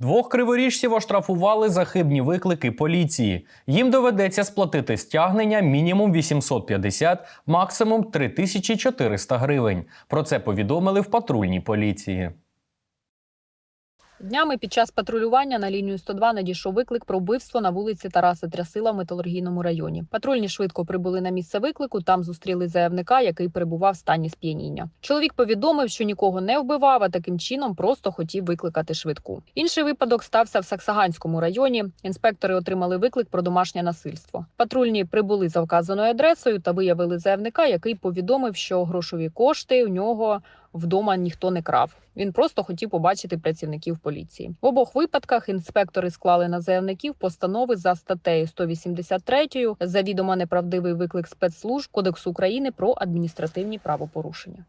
Двох криворіжців оштрафували за хибні виклики поліції. Їм доведеться сплатити стягнення мінімум 850, максимум 3400 гривень. Про це повідомили в патрульній поліції. Днями під час патрулювання на лінію 102 надійшов виклик про вбивство на вулиці Тараса Трясила в металургійному районі. Патрульні швидко прибули на місце виклику. Там зустріли заявника, який перебував в стані сп'яніння. Чоловік повідомив, що нікого не вбивав, а таким чином просто хотів викликати швидку. Інший випадок стався в Саксаганському районі. Інспектори отримали виклик про домашнє насильство. Патрульні прибули за вказаною адресою та виявили заявника, який повідомив, що грошові кошти у нього вдома ніхто не крав. Він просто хотів побачити працівників поліції. В обох випадках інспектори склали на заявників постанови за статтею 183 завідомо неправдивий виклик спецслужб Кодексу України про адміністративні правопорушення.